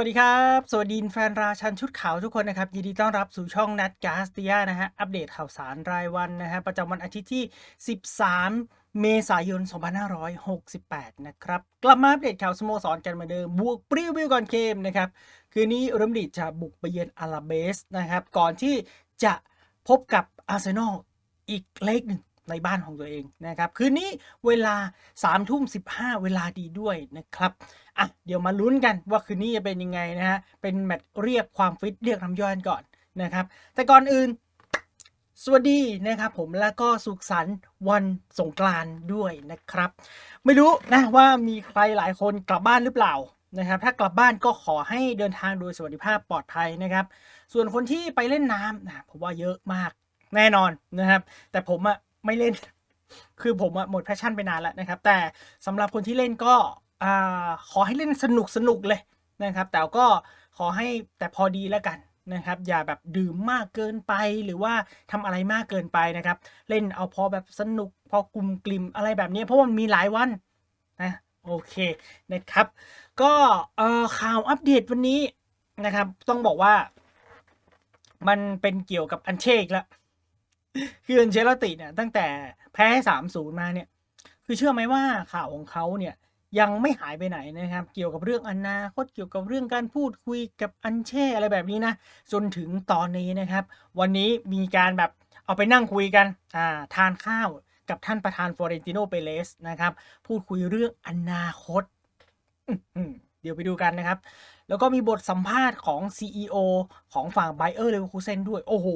สวัสดีครับ สวัสดีแฟนราชันชุดขาวทุกคนนะครับ ยินดีต้อนรับสู่ช่องนัดกาสเตียนะฮะ อัปเดตข่าวสารรายวันนะฮะ ประจำวันอาทิตย์ที่ 13 เมษายน 2568 นะครับ กลับมาอัปเดตข่าวสโมสรกันเหมือนเดิม บวกปรีวิวก่อนเกมนะครับ คืนนี้รอัลมดิดจะบุกไปเยือนอาราเบสนะครับ ก่อนที่จะพบกับอาร์เซนอลอีกเล็กหนึ่งในบ้านของตัวเองนะครับ คืนนี้เวลา3ทุ่ม15เวลาดีด้วยนะครับ อะเดี๋ยวมาลุ้นกันว่าคืนนี้จะเป็นยังไงนะฮะ เป็นแมตช์เรียกความฟิตเรียกน้ำย่อยก่อนนะครับ แต่ก่อนอื่น สวัสดีนะครับผมแล้วก็สุขสันต์วันสงกรานต์ด้วยนะครับ ไม่รู้นะว่ามีใครหลายคนกลับบ้านหรือเปล่านะครับ ถ้ากลับบ้านก็ขอให้เดินทางโดยสวัสดิภาพปลอดภัยนะครับ ส่วนคนที่ไปเล่นน้ำนะผมว่าเยอะมากแน่นอนนะครับ แต่ผมอะไม่เล่น คือผมอะหมดแพชชั่นไปนานแล้วนะครับ แต่สำหรับคนที่เล่นก็ อ่าขอให้เล่นสนุกสนุกเลยนะครับ แต่ก็ขอให้แต่พอดีแล้วกันนะครับ อย่าแบบดื่มมากเกินไปหรือว่าทำอะไรมากเกินไปนะครับ เล่นเอาพอแบบสนุกพอกลุ่มกลิ่มอะไรแบบนี้เพราะว่ามันมีหลายวันนะโอเคนะครับ ก็เอ่อข่าวอัปเดตวันนี้นะครับ ต้องบอกว่า มันเป็นเกี่ยวกับอันเชกแล้วคืออันเชลติเนี่ยตั้งแต่แพ้สามศูนย์มาเนี่ย คือเชื่อไหมว่าข่าวของเขาเนี่ย ยังไม่หายไปไหนนะครับ เกี่ยวกับเรื่องอนาคตเกี่ยวกับเรื่องการพูดคุยกับอันเช่อะไรแบบนี้นะ จนถึงตอนนี้นะครับ วันนี้มีการแบบเอาไปนั่งคุยกันอ่าทานข้าวกับท่านประธานฟลอเรนติโนเปเลสนะครับ พูดคุยเรื่องอนาคต เดี๋ยวไปดูกันนะครับ แล้วก็มีบทสัมภาษณ์ของ CEO ของฝั่งไบเออร์เล v คูเซนด้วย โอ้โห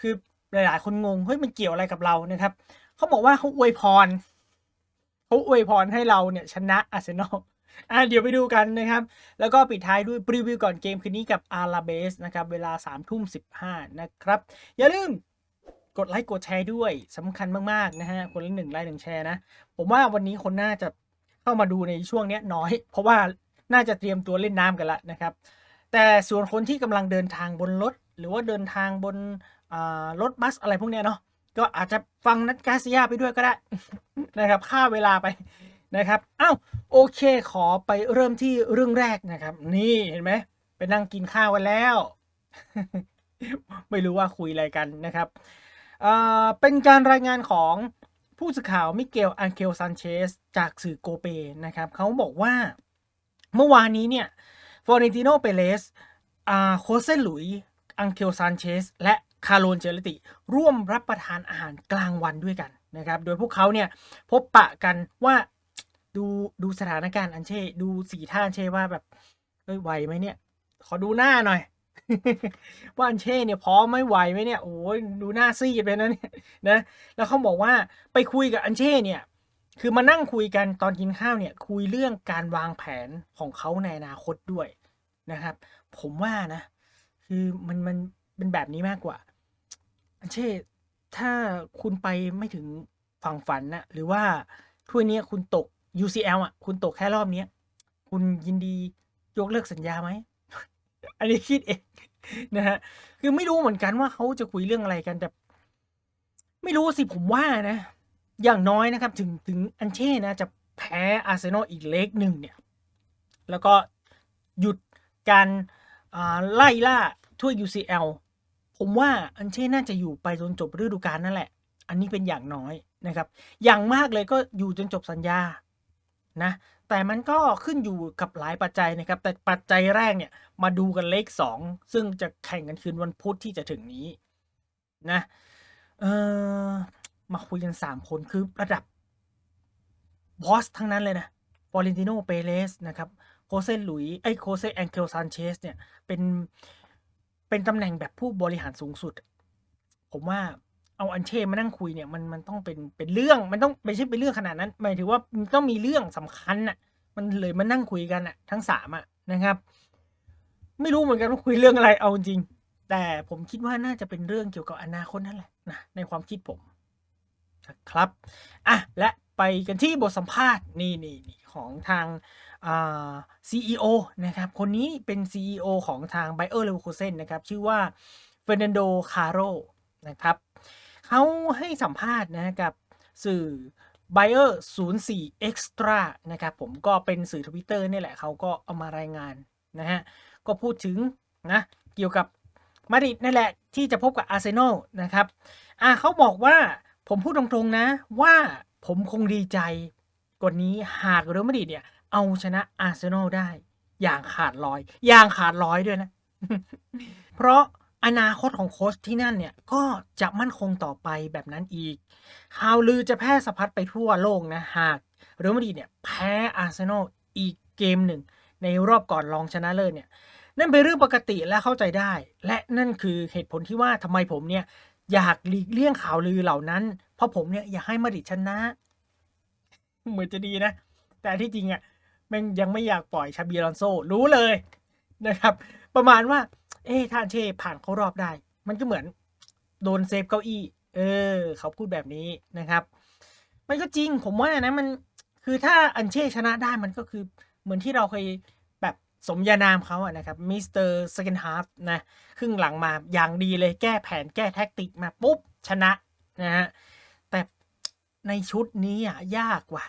คือหลายๆ คนงง เฮ้ย มันเกี่ยวอะไรกับเรานะครับ เขาบอกว่าเขาอวยพร เขาอวยพรให้เราเนี่ยชนะอาร์เซนอลอะเดี๋ยวไปดูกันนะครับ แล้วก็ปิดท้ายด้วยรีวิวก่อนเกมคืนนี้กับอาราเบสนะครับ เวลา3ามทุ่มสินะครับ อย่าลืมกดไลค์กดแชร์ด้วยสำคัญมากๆนะฮะ คนละหนึ่งไลค์หนึ่งแชร์นะ ผมว่าวันนี้คนน่าจะเข้ามาดูในช่วงเนี้ยน้อย เพราะว่าน่าจะเตรียมตัวเล่นน้ำกันล้วนะครับ แต่ส่วนคนที่กำลังเดินทางบนรถ หรือว่าเดินทางบนรถบัสอะไรพวกเนี้ยเนาะ ก็อาจจะฟังนัดกาซิยาไปด้วยก็ได้นะครับค่าเวลาไปนะครับอ้าวโอเคขอไปเริ่มที่เรื่องแรกนะครับ นี่เห็นไหมไปนั่งกินข้าวกันแล้ว ไม่รู้ว่าคุยอะไรกันนะครับเอ่อเป็นการรายงานของผู้สื่อข่าวมิเกลอันเคลซันเชสจากสื่อโกเปนะครับเขาบอกว่าเมื่อวานนี้เนี่ยฟอร์เรนติโนเปเลสอาโคเซหลุยอังเคลซันเชสและคาร์โลนเจลติ ร่วมรับประทานอาหารกลางวันด้วยกันนะครับ โดยพวกเขาเนี่ยพบปะกันว่าดูดูสถานการณ์อันเช่ ดูสีท่าอันเช่ว่าแบบเอ้ยไหวไหมเนี่ย ขอดูหน้าหน่อย ว่าอันเช่เนี่ยพร้อมไม่ไหวไหมเนี่ยโอ้ยดูหน้าซีดไปนะเนี่ยนะแล้วเขาบอกว่าไปคุยกับอันเช่เนี่ยคือมานั่งคุยกันตอนกินข้าวเนี่ยคุยเรื่องการวางแผนของเขาในอนาคตด้วยนะครับ ผมว่านะ คือมันมันเป็นแบบนี้มากกว่า เช่ ถ้าคุณไปไม่ถึงฝั่งฝันนะหรือว่าถ้วยนี้คุณตก UCL อะ คุณตกแค่รอบเนี้ย คุณยินดียกเลิกสัญญาไหม อันนี้คิดเองนะฮะ คือไม่รู้เหมือนกันว่าเขาจะคุยเรื่องอะไรกันแต่ไม่รู้สิผมว่านะ อย่างน้อยนะครับ ถึงถึงอันเช่นะ จะแพ้อาร์เซนอลอีกเล็กหนึ่งเนี่ย แล้วก็หยุดการไล่ล่าถ้วย UCL ผมว่าอันเช่น่าจะอยู่ไปจนจบฤดูกาลนั่นแหละ อันนี้เป็นอย่างน้อยนะครับ อย่างมากเลยก็อยู่จนจบสัญญานะแต่มันก็ขึ้นอยู่กับหลายปัจจัยนะครับ แต่ปัจจัยแรกเนี่ยมาดูกันเลขสองซึ่งจะแข่งกันคืนวันพุธที่จะถึงนี้นะเออมาคุยกันสามคนคือระดับบอสทั้งนั้นเลยนะฟอเรนติโนเปเรสนะครับโคเซหลุยไอโคเซแองเกลซานเชสเนี่ยเป็น เป็นตำแหน่งแบบผู้บริหารสูงสุด ผมว่าเอาอันเช่มานั่งคุยเนี่ยมันมันต้องเป็นเป็นเรื่องมันต้องไม่ใช่เป็นเรื่องขนาดนั้นหมายถึงว่ามันต้องมีเรื่องสำคัญน่ะ มันเลยมานั่งคุยกันน่ะ ทั้งสามอะนะครับ ไม่รู้เหมือนกันว่าคุยเรื่องอะไรเอาจริง แต่ผมคิดว่าน่าจะเป็นเรื่องเกี่ยวกับอนาคตนั่นแหละนะในความคิดผมนะครับอะและไปกันที่บทสัมภาษณ์นี่นี่นี่ของทาง CEO นะครับคนนี้เป็น CEO ของทาง Bayer Leverkusen นะครับชื่อว่าเฟ r ร์นันโดคาโรนะครับเขาให้สัมภาษณ์นะกับสื่อ Bayer 04 Extra นะครับผมก็เป็นสื่อทวิตเตอร์นี่แหละเขาก็เอามารายงานนะฮะก็พูดถึงนะเกี่ยวกับมาดริดนั่นแหละที่จะพบกับอาร์เซนอลนะครับอ่าเขาบอกว่าผมพูดตรงๆนะว่าผมคงดีใจกว่านี้หากเรอัลมาดริดเนี่ย เอาชนะอาร์เซนอลได้ อย่างขาดลอย อย่างขาดลอยด้วยนะ เพราะอนาคตของโค้ชที่นั่นเนี่ย ก็จะมั่นคงต่อไปแบบนั้นอีกข่าวลือจะแพร่สะพัดไปทั่วโลกนะ หากเรอัลมาดริดเนี่ยแพ้อาร์เซนอลอีกเกมหนึ่ง ในรอบก่อนรองชนะเลิศเนี่ย นั่นเป็นเรื่องปกติและเข้าใจได้ และนั่นคือเหตุผลที่ว่าทำไมผมเนี่ยอยากหลีกเลี่ยงข่าวลือเหล่านั้น เพราะผมเนี่ยอยากให้มาดริดชนะ เหมือนจะดีนะ แต่ที่จริงอะ่ะ แมันยังไม่อยากปล่อยชาบีลอนโซรู้เลยนะครับ ประมาณว่า เอ๊ะถ้านเช่ผ่านเข้ารอบได้ มันก็เหมือนโดนเซฟเก้าอี้ เออ เขาพูดแบบนี้นะครับ มันก็จริงผมว่านะมันคือถ้าอันเช่ชนะได้มันก็คือเหมือนที่เราเคยแบบสมญานามเขาอะนะครับมิสเตอร์สเกนฮาร์ฟนะครึ่งหลังมาอย่างดีเลยแก้แผนแก้แท็กติกมาปุ๊บ ชนะนะฮะแต่ในชุดนี้อะยากว่ะ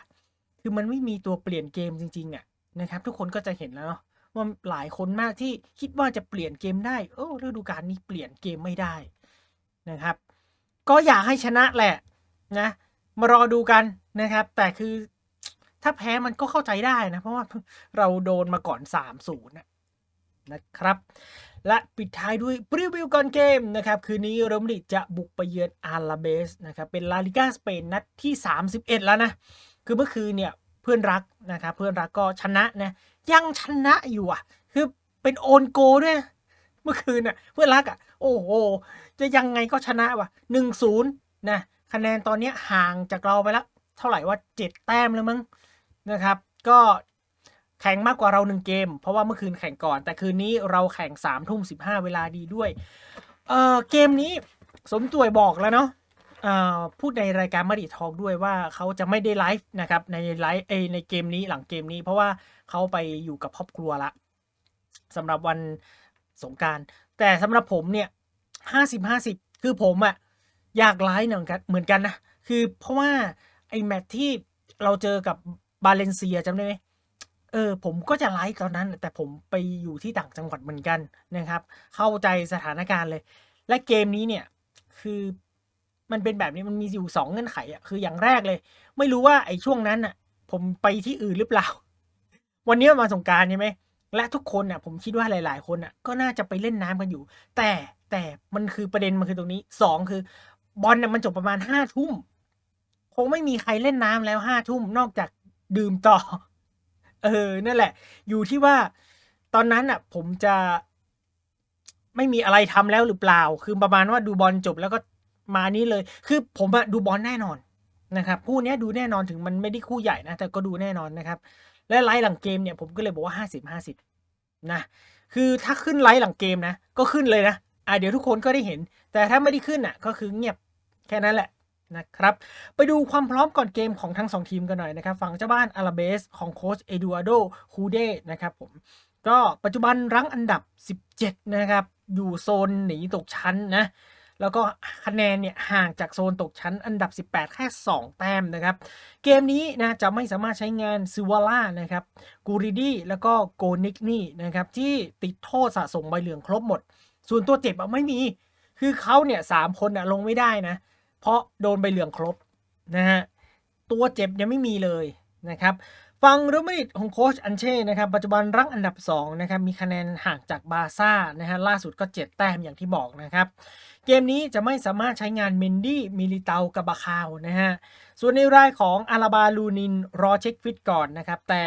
คือมันไม่มีตัวเปลี่ยนเกมจริงๆอะนะครับ ทุกคนก็จะเห็นแล้วเนาะว่าหลายคนมากที่คิดว่าจะเปลี่ยนเกมได้โอ้ฤดูกาลนี้เปลี่ยนเกมไม่ได้นะครับ ก็อยากให้ชนะแหละนะมารอดูกันนะครับ แต่คือถ้าแพ้มันก็เข้าใจได้นะ เพราะว่าเราโดนมาก่อน3-0นะนะครับ และปิดท้ายด้วยปรีวิวก่อนเกมนะครับ คืนนี้เรอัลมาดริดจะบุกไปเยือนอาราเบสนะครับ เป็นลาลิก้าสเปนนัดที่ 31 แล้วนะ คือเมื่อคืนเนี่ยเพื่อนรักนะครับเพื่อนรักก็ชนะนะยังชนะอยู่อะ คือเป็นโอนโกด้วยเมื่อคืนน่ะเพื่อนรักอะโอ้โหจะยังไงก็ชนะว่ะหนึ่งศูนย์นะคะแนนตอนนี้ห่างจากเราไปแล้วเท่าไหร่ว่าเจ็ดแต้มแล้วมั้งนะครับ ก็แข่งมากกว่าเราหนึ่งเกม เพราะว่าเมื่อคืนแข่งก่อน แต่คืนนี้เราแข่งสามทุ่มสิบห้าเวลาดีด้วยเออเกมนี้สมตัวยบอกแล้วเนาะ พูดในรายการมาดิทอกด้วยว่าเขาจะไม่ได้ไลฟ์นะครับในไลฟ์ในเกมนี้หลังเกมนี้ เพราะว่าเขาไปอยู่กับครอบครัวละสำหรับวันสงการแต่สำหรับผมเนี่ยห้าสิบห้าสิบคือผมอะอยากไลฟ์เหมือนกันเหมือนกันนะคือเพราะว่าไอ้แมตช์ที่เราเจอกับบาเลนเซียจำได้ไหมเออผมก็จะไลฟ์ตอนนั้น แต่ผมไปอยู่ที่ต่างจังหวัดเหมือนกันนะครับ เข้าใจสถานการณ์เลย และเกมนี้เนี่ยคือ มันเป็นแบบนี้มันมีอยู่สองเงื่อนไขอะคืออย่างแรกเลย ไม่รู้ว่าไอ้ช่วงนั้นอะ ผมไปที่อื่นหรือเปล่า วันนี้มันมาสงการใช่ไหมและทุกคนอะ ผมคิดว่าหลาย ๆ คนอะ ก็น่าจะไปเล่นน้ำกันอยู่ แต่แต่มันคือประเด็นมันคือตรงนี้สองคือบอลเนี่ยมันจบประมาณห้าทุ่มคงไม่มีใครเล่นน้ำแล้วห้าทุ่มนอกจากดื่มต่อ เออนั่นแหละ อยู่ที่ว่าตอนนั้นอะ ผมจะไม่มีอะไรทำแล้วหรือเปล่า คือประมาณว่าดูบอลจบแล้วก็ มานี้เลย คือผมอะดูบอลแน่นอนนะครับคู่นี้ดูแน่นอนถึงมันไม่ได้คู่ใหญ่นะ แต่ก็ดูแน่นอนนะครับ และไลฟ์หลังเกมเนี่ยผมก็เลยบอกว่าห้าสิบห้าสิบนะ คือถ้าขึ้นไลฟ์หลังเกมนะ ก็ขึ้นเลยนะอ่าเดี๋ยวทุกคนก็ได้เห็น แต่ถ้าไม่ได้ขึ้นอะก็คือเงียบแค่นั้นแหละนะครับ ไปดูความพร้อมก่อนเกมของทั้งสองทีมกันหน่อยนะครับ ฝั่งเจ้าบ้านอาราเบสของโค้ชเอดูอาโดคูเดนะครับผม ก็ปัจจุบันรั้งอันดับ 17 นะครับ อยู่โซนหนีตกชั้นนะ แล้วก็คะแนนเนี่ยห่างจากโซนตกชั้นอันดับ 18 แค่ 2 แต้มนะครับ เกมนี้นะจะไม่สามารถใช้งานซิวาล่านะครับกูริดี้แล้วก็โกนิกนี่นะครับที่ติดโทษสะสมใบเหลืองครบหมด ส่วนตัวเจ็บอะไม่มี คือเขาเนี่ยสามคนอะลงไม่ได้นะ เพราะโดนใบเหลืองครบนะฮะตัวเจ็บยังไม่มีเลยนะครับ ฟังรอัลมาดริดของโค้ชอันเช่นะครับปัจจุบันรั้งอันดับ2นะครับมีคะแนนห่างจากบาซ่านะฮะล่าสุดก็ 7 แต้มอย่างที่บอกนะครับเกมนี้จะไม่สามารถใช้งานเมนดี้มิลิเตากับบาคาวนะฮะส่วนในรายของอาราบาลูนินรอเช็คฟิตก่อนนะครับแต่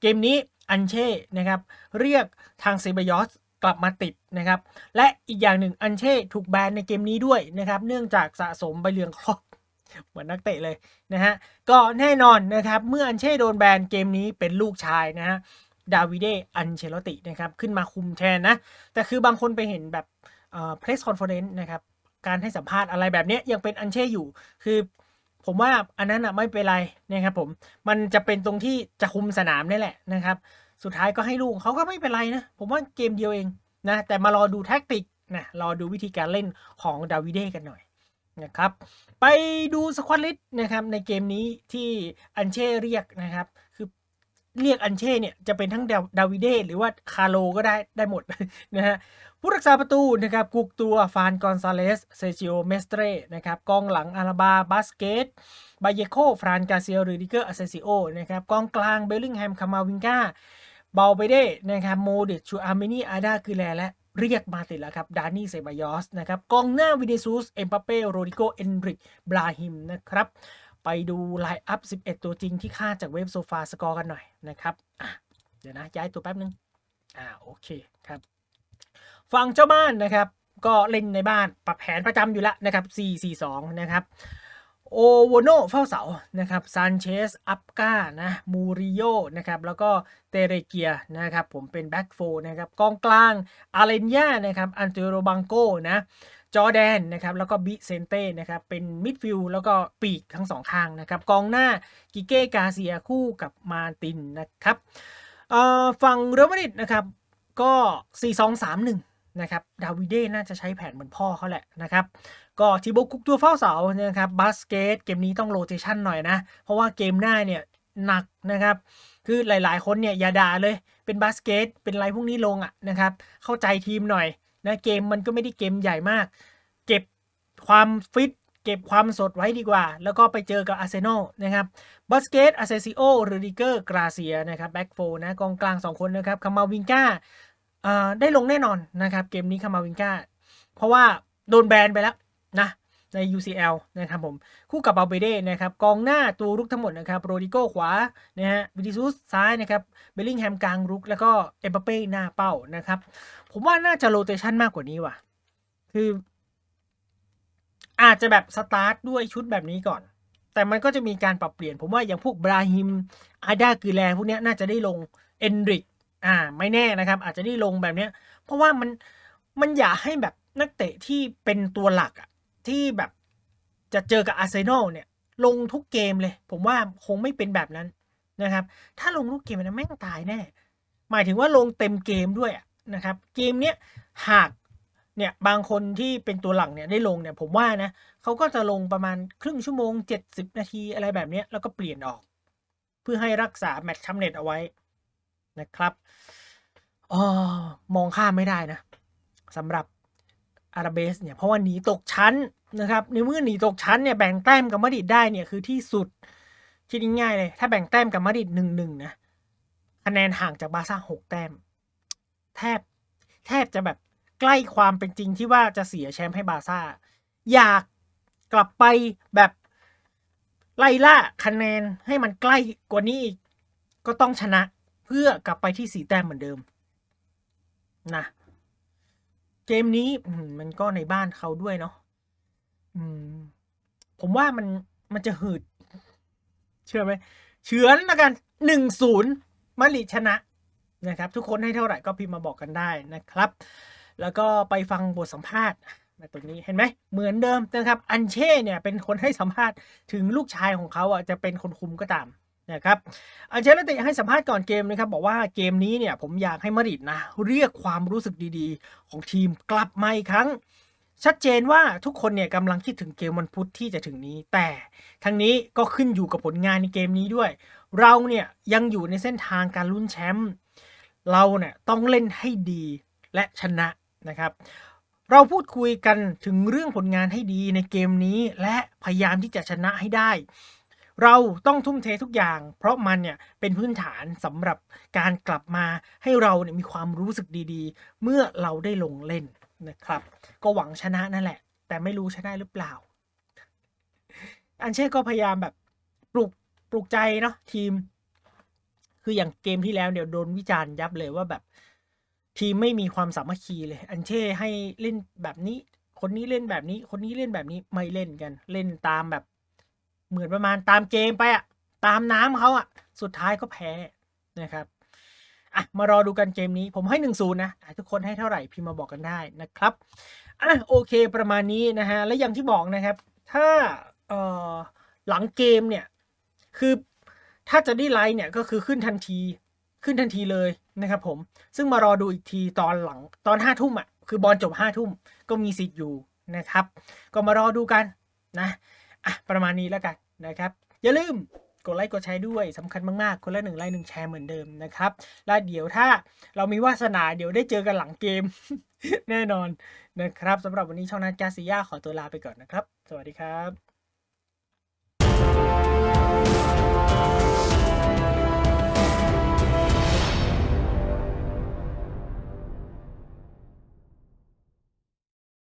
เกมนี้อันเช่นะครับเรียกทางเซบายอสกลับมาติดนะครับและอีกอย่างหนึ่งอันเช่ถูกแบนในเกมนี้ด้วยนะครับเนื่องจากสะสมใบเหลืองครบ เหมือนนักเตะเลยนะฮะก็แน่นอนนะครับเมื่ออันเช่โดนแบนเกมนี้เป็นลูกชายนะฮะดาวิเดอันเชลตินะครับขึ้นมาคุมแทนนะ แต่คือบางคนไปเห็นแบบเอ่อ press conference นะครับการให้สัมภาษณ์อะไรแบบนี้ยยังเป็นอันเช่อยู่ คือผมว่าอันนั้นอะไม่เป็นไรนะครับผมมันจะเป็นตรงที่จะคุมสนามนี่แหละนะครับ สุดท้ายก็ให้ลูกเขาก็ไม่เป็นไรนะ ผมว่าเกมเดียวเองนะแต่มารอดูแท็กติกนะรอดูวิธีการเล่นของดาวิเดกันหน่อย นะครับไปดูสควอตลิสนะครับในเกมนี้ที่อันเช่เรียกนะครับ คือเรียกอันเช่เนี่ยจะเป็นทั้งดาดาวิเดหรือว่าคาร์โลก็ได้ได้หมดนะฮะผู้รักษาประตูนะครับกุกตัวฟานกอนซาเลสเซจิโอเมสเตรนะครับกองหลังอาราบาบาสเกตบาเยโคฟรานกาเซียริดิเกอร์อาเซซิโอนะครับกองกลางเบลลิงแฮมคามาวิงกาเบาไปได้นะครับโมเดชูอาร์เมนีอาดาคือแลและ เรียกมาติดแล้วครับดานี่เซบายอสนะครับกองหน้าวินิซูสเอ็มปาเป้โรดิโกเอนริกบราฮิมนะครับไปดูไลน์อัพ 11 ตัวจริงที่ค่าจากเว็บโซฟาสกอร์กันหน่อยนะครับเดี๋ยวนะ ย้ายตัวแป๊บนึงอ่าโอเคครับฝั่งเจ้าบ้านนะครับ ก็เล่นในบ้านปรับแผนประจำอยู่แล้วนะครับ 4-4-2 นะครับ โอโวโนเฝ้าเสานะครับซานเชสอัปกานะมูริโยนะครับแล้วก็เตเรเกียนะครับผมเป็นแบ็กโฟนะครับกองกลางอาเลนยานะครับอันเตโรบังโกนะจอแดนนะครับแล้วก็บิเซนเต้นะครับเป็นมิดฟิลด์แล้วก็ปีกทั้งสองข้างนะครับกองหน้ากิเก้กาเซียคู่กับมาตินนะครับอ่อฝั่งเรอัลมาดริดนะครับก็ 4-2-3-1 นะครับดาวิเดน่าจะใช้แผนเหมือนพ่อเขาแหละนะครับ ก็ทิโบคุกตัวเฝ้าเสานะครับบาสเกตเกมนี้ต้องโรเตชันหน่อยนะ เพราะว่าเกมหน้าเนี่ยหนักนะครับ คือหลายๆ คนเนี่ยอย่าด่าเลยเป็นบาสเกต เป็นไรพวกนี้ลงอะนะครับ เข้าใจทีมหน่อยนะเกมมันก็ไม่ได้เกมใหญ่มาก เก็บความฟิตเก็บความสดไว้ดีกว่า แล้วก็ไปเจอกับอาร์เซนอลนะครับบาสเกตอาเซซิโอรูดิเกอร์กราเซียนะครับแบ็กโฟนะกองกลาง 2 คนนะครับคามาวิงกา ได้ลงแน่นอนนะครับ เกมนี้คามาวิงกาเพราะว่าโดนแบนไปแล้วนะใน UCL นะครับผมคู่กับบาเบเด้นะครับกองหน้าตัวรุกทั้งหมดนะครับโรดิโกขวานะฮะวิดิซุสซ้ายนะครับเบลลิงแฮมกลางรุก แล้วก็เอ็มบัปเป้หน้าเป้านะครับ ผมว่าน่าจะโรเตชันมากกว่านี้ว่ะ คือ อาจจะแบบสตาร์ทด้วยชุดแบบนี้ก่อน แต่มันก็จะมีการปรับเปลี่ยน ผมว่าอย่างพวกบราฮิมอาดาคือแลพวกนี้น่าจะได้ลงเอนริก อ่า ไม่แน่นะครับ อาจจะได้ลงแบบเนี้ย เพราะว่ามันมันอยากให้แบบนักเตะที่เป็นตัวหลักอะที่แบบจะเจอกับอาร์เซนอลเนี่ย ลงทุกเกมเลย ผมว่าคงไม่เป็นแบบนั้นนะครับ ถ้าลงทุกเกมนะแม่งตายแน่ หมายถึงว่าลงเต็มเกมด้วยนะครับ เกมเนี้ยหากเนี่ยบางคนที่เป็นตัวหลักเนี่ยได้ลงเนี่ยผมว่านะเขาก็จะลงประมาณครึ่งชั่วโมง 70 นาทีอะไรแบบเนี้ยแล้วก็เปลี่ยนออก เพื่อให้รักษาแมตช์ชัมเน็ตเอาไว้ นะครับออมองข้ามไม่ได้นะสำหรับอาราเบสเนี่ยเพราะว่าหนีตกชั้นนะครับในเมื่อหนีตกชั้นเนี่ยแบ่งแต้มกับมาดริดได้เนี่ยคือที่สุดคิดง่ายเลย ถ้าแบ่งแต้มกับมาดริดหนึ่งหนึ่งนะคะแนนห่างจากบาซ่าหกแต้ม แทบแทบจะแบบใกล้ความเป็นจริงที่ว่าจะเสียแชมป์ให้บาซ่า อยากกลับไปแบบไล่ล่าคะแนนให้มันใกล้กว่านี้อีกก็ต้องชนะ เพื่อกลับไปที่สีแต้มเหมือนเดิมนะเกมนี้มันก็ในบ้านเขาด้วยเนาะผมว่ามันมันจะหืด เชื่อไหมเฉือนล้วกันหนึ่งศูนย์มาริชนะนะครับ ทุกคนให้เท่าไหร่ก็พิมพ์มาบอกกันได้นะครับ แล้วก็ไปฟังบทสัมภาษณ์มาตรงนี้เห็นไหมเหมือนเดิมนะครับ อันเช่เนี่ยเป็นคนให้สัมภาษณ์ถึงลูกชายของเขาอะจะเป็นคนคุมก็ตาม นะครับอันเชลติให้สัมภาษณ์ก่อนเกมนะครับบอกว่าเกมนี้เนี่ยผมอยากให้มาริดนะ เรียกความรู้สึกดีๆ ของทีมกลับมาอีกครั้ง ชัดเจนว่าทุกคนเนี่ยกำลังคิดถึงเกมวันพุธที่จะถึงนี้ แต่ทั้งนี้ก็ขึ้นอยู่กับผลงานในเกมนี้ด้วย เราเนี่ยยังอยู่ในเส้นทางการลุ้นแชมป์เราเนี่ยต้องเล่นให้ดีและชนะนะครับ เราพูดคุยกันถึงเรื่องผลงานให้ดีในเกมนี้ และพยายามที่จะชนะให้ได้ เราต้องทุ่มเททุกอย่าง เพราะมันเนี่ยเป็นพื้นฐานสำหรับการกลับมาให้เราเนี่ยมีความรู้สึกดีๆ เมื่อเราได้ลงเล่นนะครับ ก็หวังชนะนั่นแหละ แต่ไม่รู้ชนะหรือเปล่า อันเช่ก็พยายามแบบปลุกปลุกใจเนาะทีม คืออย่างเกมที่แล้วเดี๋ยวโดนวิจารณ์ยับเลยว่าแบบทีมไม่มีความสามัคคีเลย อันเช่ให้เล่นแบบนี้ คนนี้เล่นแบบนี้ คนนี้เล่นแบบนี้ไม่เล่นกัน เล่นตามแบบ เหมือนประมาณตามเกมไปอะตามน้ำเขาอะสุดท้ายก็แพ้นะครับอะมารอดูกันเกมนี้ผมให้หนึ่งศูนย์นะอะทุกคนให้เท่าไหร่พิมพ์มาบอกกันได้นะครับอะโอเคประมาณนี้นะฮะและอย่างที่บอกนะครับ ถ้าเอ่อหลังเกมเนี่ยคือถ้าจะได้ไลน์เนี่ยก็คือขึ้นทันทีขึ้นทันทีเลยนะครับผมซึ่งมารอดูอีกทีตอนหลังตอนห้าทุ่มอะคือบอลจบห้าทุ่มก็มีสิทธิ์อยู่นะครับ ก็มารอดูกันนะ อะประมาณนี้แล้วกันนะครับ อย่าลืมกดไลค์กดแชร์ด้วยสำคัญมากๆ คนละหนึ่งไลค์หนึ่งแชร์เหมือนเดิมนะครับ แล้วเดี๋ยวถ้าเรามีวาสนาเดี๋ยวได้เจอกันหลังเกม แน่นอนนะครับสำหรับวันนี้ช่องนัดกาซิยาขอตัวลาไปก่อนนะครับ สวัสดีครับ